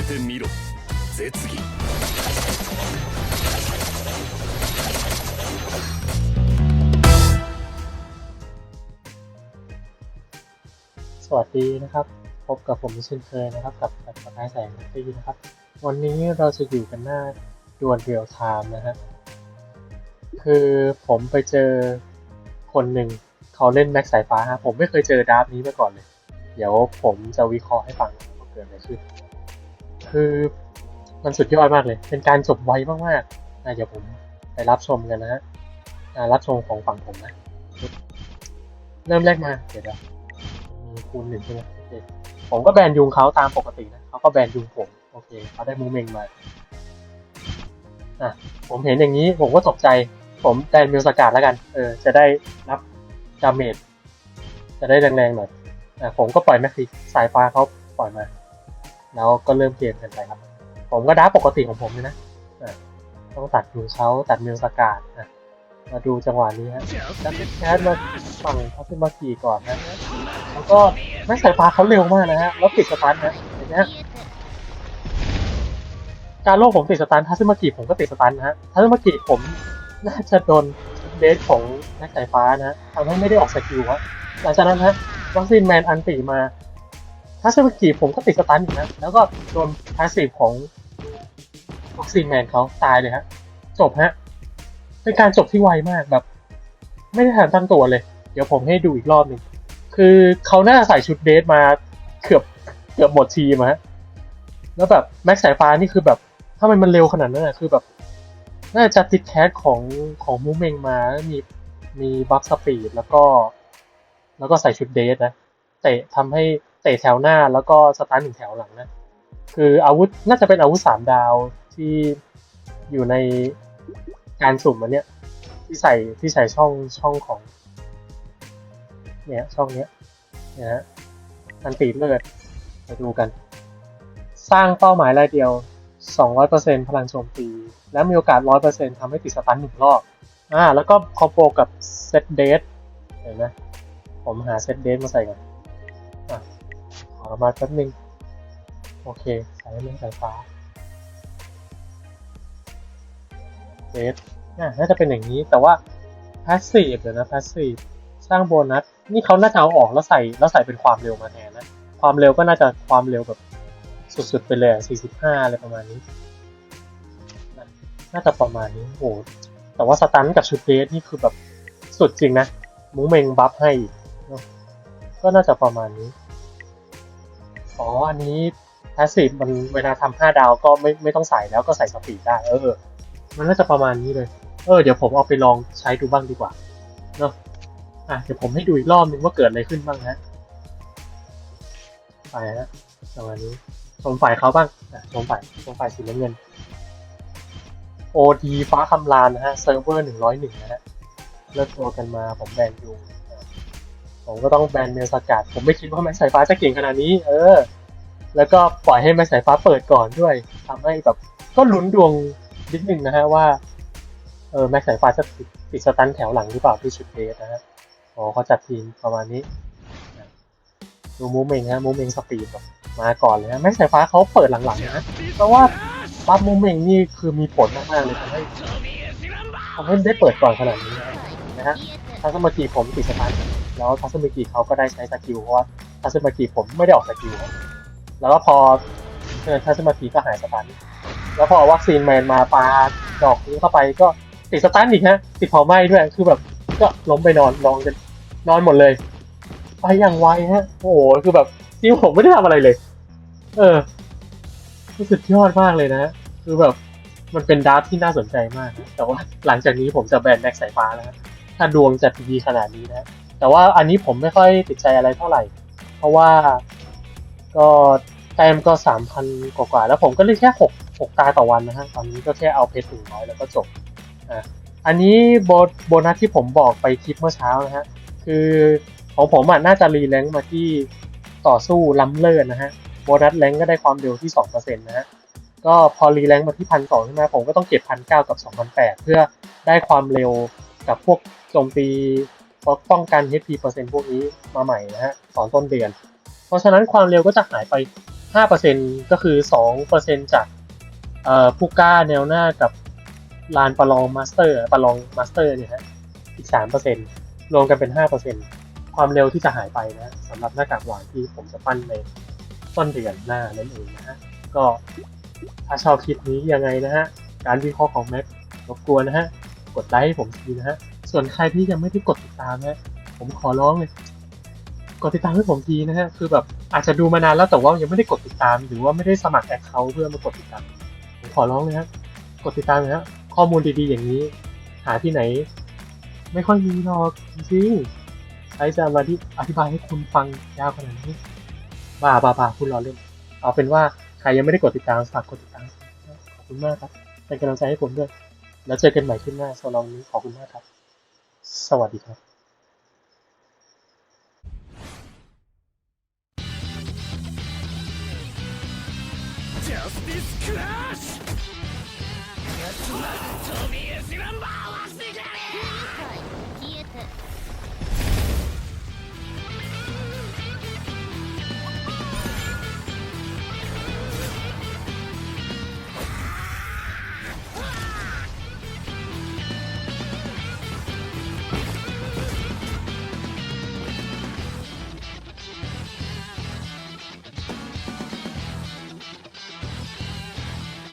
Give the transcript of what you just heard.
えてみろ絶技 สวัสดีนะครับ พบกับผมเช่นเคยนะครับ กับกับประกายแสงนักตีนะครับ วันนี้เราจะอยู่กันหน้าดวลเรียลไทม์นะฮะ คือผมไปเจอคนหนึ่งเขาเล่นแม็กสายฟ้าฮะผมไม่เคยเจอดาร์ฟนี้มาก่อนเลย เดี๋ยวผมจะวิเคราะห์ให้ฟังว่าเกิดอะไรขึ้น คือมันสุดยอดมากเลย เป็นการจบไวมากๆนะเดี๋ยวผมไปรับชมกันนะฮะรับชมของฝั่งผมนะ เริ่มแรกมาเดี๋ยวมีคูณหนึ่งใช่ไหมโอเคผมก็แบนยุงเขาตามปกตินะเขาก็แบนยุงผมโอเคเขาได้มูเมงมาอะผมเห็นอย่างนี้ผมก็ตกใจ ผมแบนมิวสกาดแล้วกัน เออ จะได้รับดาเมจจะได้แรงๆหน่อยอะผมก็ปล่อยแม็กซี่สายฟ้าเขาปล่อยมา แล้วก็เริ่มเกมกันไปครับ ผมก็ดับปกติของผมเลยนะต้องตัดยุงเขาตัดมิวสกาดอะมาดูจังหวะนี้ฮะดับแคสมาฝั่งเขาขึ้นมากี่ก่อนนะแล้วก็แม็กสายฟ้าเขาเร็วมากนะฮะแล้วติดสตาร์ทนะเห็นไหมการโลกผมติดสตาร์ททัศมากิผมก็ติดสตาร์ทนะฮะทัศมากิผมน่าจะโดนเดสของแม็กสายฟ้านะฮะทำให้ไม่ได้ออกสกิลฮะหลังจากนั้นฮะวัคซีนแมนอันตีมา ทัศมากิผมก็ติดสตาร์ทอีกนะ แล้วก็โดนพาสซีฟของวัคซีแมนเขาตายเลยฮะ จบฮะ เป็นการจบที่ไวมากแบบ ไม่ได้ทันตั้งตัวเลย เดี๋ยวผมให้ดูอีกรอบหนึ่ง คือเขาหน่าใส่ชุดเดทมาเกือบเกือบหมดทีมอะฮะ แล้วแบบแม็กสายฟ้านี่คือแบบถ้ามันมันเร็วขนาดนั้นอะคือแบบ น่าจะติดแคสของของมูเมงมาแล้วมีมีบัฟสปีดแล้วก็ แล้วก็ใส่ชุดเดทนะ เตะทำให้ เตะแถวหน้าแล้วก็สตาร์ทหนึ่งแถวหลังนะ คืออาวุธน่าจะเป็นอาวุธสามดาวที่อยู่ในการสุ่มอันเนี้ยที่ใส่ที่ใส่ช่องช่องของ เนี่ยช่องเนี้ยนะฮะอันตีเลือดไปดูกัน สร้างเป้าหมายรายเดียว 200%พลังโจมตี และมีโอกาส 100%ทำให้ติดสตันหนึ่งรอบอ่าแล้วก็คอมโบกับเซตเดทเห็นไหมผมหาเซตเดทมาใส่ก่อน ขอมาแป๊บนึง โอเคใส่เรื่องสายฟ้าเดทอ่าน่าจะเป็นอย่างนี้ แต่ว่า passive เดี๋ยวนะ passive สร้างโบนัส นี่เขาน่าจะเอาออกแล้วใส่แล้วใส่เป็นความเร็วมาแทนนะ ความเร็วก็น่าจะความเร็วแบบสุดๆไปเลย 45 อะไรประมาณนี้ น่าจะประมาณนี้โอ้โหแต่ว่าสตันกับชุดเดสนี่คือแบบสุดจริงนะมูเมงบัฟให้ ก็น่าจะประมาณนี้ อ๋ออันนี้พาสซีฟมันเวลาทำห้าดาวก็ไม่ไม่ต้องใส่แล้วก็ใส่สปีดได้ เออ มันน่าจะประมาณนี้เลย เออ เดี๋ยวผมเอาไปลองใช้ดูบ้างดีกว่าเนอะอะเดี๋ยวผมให้ดูอีกรอบนึงว่าเกิดอะไรขึ้นบ้างนะไปฮะประมาณนี้ชมฝ่ายเขาบ้างอะชมฝ่ายชมฝ่ายสีน้ำเงินโอดีฟ้าคำรานนะฮะเซิร์ฟเวอร์หนึ่งร้อยหนึ่งนะฮะเลิกตัวกันมาผมแบนอยู่ ผมก็ต้องแบนเมลสกัด ผมไม่คิดว่าแม็กสายฟ้าจะเก่งขนาดนี้ เออ แล้วก็ปล่อยให้แม็กสายฟ้าเปิดก่อนด้วยทำให้แบบก็ลุ้นดวงนิดนึงนะฮะว่า เออแม็กสายฟ้าจะติดติดสตันแถวหลังหรือเปล่าที่ชุดเดสนะฮะอ๋อเขาจัดทีมประมาณนี้ดูมูเมงฮะมูเมงสปีดแบบมาก่อนเลยนะแม็กสายฟ้าเขาเปิดหลังๆนะเพราะว่าบัฟมูเมงนี่คือมีผลมากๆเลยทำให้ทำให้ได้เปิดก่อนขนาดนี้นะนะฮะทัศมากีผมติดสตาร์ท แล้วทัศมากีเขาก็ได้ใช้สกิลเพราะว่าทัศมากีผมไม่ได้ออกสกิลแล้วก็พอเออทัศมากีก็หายสตาร์ทแล้วพอวัคซีนแมนมาปาดอกนี้เข้าไปก็ติดสตาร์ทอีกฮะติดเผาไหม้ด้วยคือแบบก็ล้มไปนอนนอนกันนอนหมดเลยไปอย่างไวฮะโอ้โหคือแบบจริงผมไม่ได้ทำอะไรเลย เออคือสุดยอดมากเลยนะคือแบบมันเป็นดาร์ฟที่น่าสนใจมากนะแต่ว่าหลังจากนี้ผมจะแบนแม็กสายฟ้าแล้วถ้าดวงจะดีขนาดนี้นะ แต่ว่าอันนี้ผมไม่ค่อยติดใจอะไรเท่าไหร่ เพราะว่าก็แต้มก็สามพันกว่าๆแล้วผมก็เล่นแค่หกหกตาต่อวันนะฮะตอนนี้ก็แค่เอาเพชรถึงร้อยแล้วก็จบอะอันนี้โบโบนัสที่ผมบอกไปคลิปเมื่อเช้านะฮะคือของผมอะน่าจะรีแรงค์มาที่ต่อสู้ล้ำเลิศนะฮะโบนัสแรงก็ได้ความเร็วที่สองเปอร์เซ็นต์นะฮะก็พอรีแรงค์มาที่พันสองใช่ไหมผมก็ต้องเก็บพันเก้ากับสองพันแปดเพื่อได้ความเร็วกับพวกโจมตี เพราะป้องกัน HP เปอร์เซ็นต์พวกนี้มาใหม่นะฮะตอนต้นเดือน เพราะฉะนั้นความเร็วก็จะหายไปห้าเปอร์เซ็นก็คือสองเปอร์เซ็นจากผู้กล้าแนวหน้ากับลานประลองมาสเตอร์ประลองมาสเตอร์เนี่ยฮะอีกสามเปอร์เซ็นรวมกันเป็นห้าเปอร์เซ็นความเร็วที่จะหายไปนะสำหรับหน้ากากหวานที่ผมจะปั้นในต้นเดือนหน้านั่นเองนะฮะก็ถ้าชอบคลิปนี้ยังไงนะฮะการวิเคราะห์ของแม็กรบกวนนะฮะกดไลค์ให้ผมทีนะฮะ ส่วนใครที่ยังไม่ได้กดติดตามนะผมขอร้องเลยกดติดตามให้ผมทีนะฮะคือแบบอาจจะดูมานานแล้วแต่ว่ายังไม่ได้กดติดตาม หรือว่าไม่ได้สมัครแอคเคาท์เพื่อมากดติดตามผมขอร้องเลยฮะกดติดตามนะฮะข้อมูลดีๆอย่างนี้ หาที่ไหน ไม่ค่อยมีหรอกจริงๆใครจะมาที่อธิบายให้คุณฟังยาวขนาดนี้บ้าบ้าบ้าคุณรอเล่น เอาเป็นว่าใครยังไม่ได้กดติดตามฝากกดติดตามขอบคุณมากครับเป็นกำลังใจให้ผมด้วย แล้วเจอกันใหม่ขึ้นหน้าสำหรับวันนี้ขอบคุณมากครับ สวัสดีครับ ジャスティスクラッシュやつまで飛び石は回してくれ